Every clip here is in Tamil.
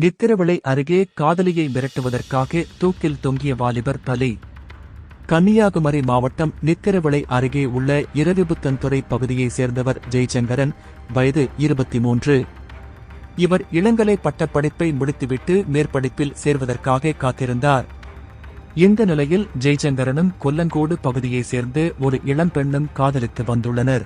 நித்திரவிளை அருகே காதலியை மிரட்டுவதற்காக தூக்கில் தொங்கிய வாலிபர் பலி. கன்னியாகுமரி மாவட்டம் நித்திரவிளை அருகே உள்ள இரவிபுத்தன்துறை பகுதியைச் சேர்ந்தவர் ஜெய்சங்கரன் வயது இருபத்தி மூன்று இவர் இளங்கலை பட்டப்படிப்பை முடித்துவிட்டு மேற்படிப்பில் சேர்வதற்காக காத்திருந்தார். இந்த நிலையில் ஜெய்சங்கரனும் கொல்லங்கோடு பகுதியைச் சேர்ந்து ஒரு இளம்பெண்ணும் காதலித்து வந்துள்ளனர்.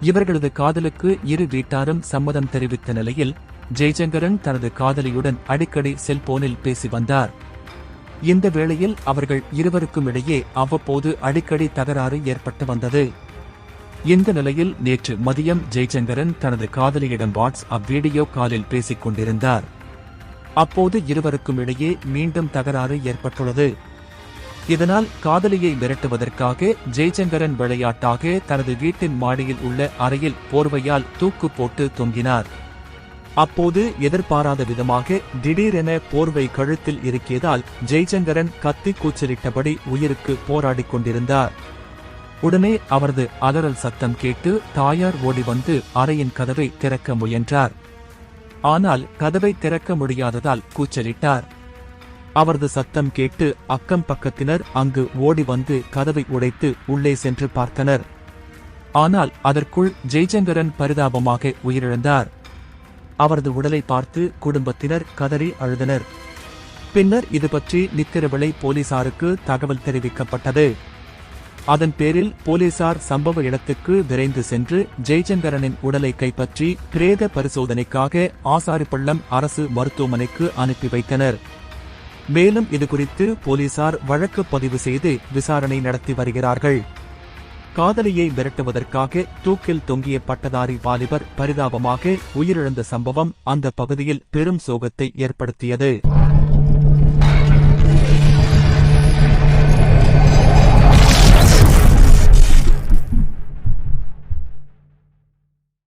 இவர்களது காதலுக்கு இரு வீட்டாரும் சம்மதம் தெரிவித்த நிலையில் ஜெய்சங்கரன் தனது காதலியுடன் அடிக்கடி செல்போனில் பேசி வந்தார். இந்த வேளையில் அவர்கள் இருவருக்கும் இடையே அவ்வப்போது அடிக்கடி தகராறு ஏற்பட்டு வந்தது. இந்த நிலையில் நேற்று மதியம் ஜெய்சங்கரன் தனது காதலியிடம் வாட்ஸ் அப் வீடியோ காலில் பேசிக் கொண்டிருந்தார். அப்போது இருவருக்கும் இடையே மீண்டும் தகராறு ஏற்பட்டுள்ளது. இதனால் காதலியை மிரட்டுவதற்காக ஜெய்சங்கரன் விளையாட்டாக தனது வீட்டின் மாடியில் உள்ள அறையில் போர்வையால் தூக்கு போட்டு தொங்கினார். அப்போது எதிர்பாராத விதமாக திடீரென போர்வை கழுத்தில் இருக்கியதால் ஜெய்சங்கரன் கத்தி கூச்சலிட்டபடி உயிருக்கு போராடிக் கொண்டிருந்தார். உடனே அவரது அலறல் சத்தம் கேட்டு தாயார் ஓடி வந்து அறையின் கதவை திறக்க முயன்றார். ஆனால் கதவை திறக்க முடியாததால் கூச்சலிட்டார். அவரது சத்தம் கேட்டு அக்கம் பக்கத்தினர் அங்கு ஓடி வந்து கதவை உடைத்து உள்ளே சென்று பார்த்தனர். ஆனால் அதற்குள் ஜெய்சங்கரன் பரிதாபமாக உயிரிழந்தார். அவரது உடலை பார்த்து குடும்பத்தினர் கதறி அழுதனர். பின்னர் இது பற்றி நித்திரவிளை போலீசாருக்கு தகவல் தெரிவிக்கப்பட்டது. அதன் பேரில் போலீசார் சம்பவ இடத்துக்கு விரைந்து சென்று ஜெய்சங்கரனின் உடலை கைப்பற்றி பிரேத பரிசோதனைக்காக ஆசாரிப்பள்ளம் அரசு மருத்துவமனைக்கு அனுப்பி வைத்தனர். மேலும் இதுகுறித்து போலீசார் வழக்கு பதிவு செய்து விசாரணை நடத்தி வருகிறார்கள். காதலியை விரட்டுவதற்காக தூக்கில் தொங்கிய பட்டதாரி வாலிபர் பரிதாபமாக உயிரிழந்த சம்பவம் அந்த பகுதியில் பெரும் சோகத்தை ஏற்படுத்தியது.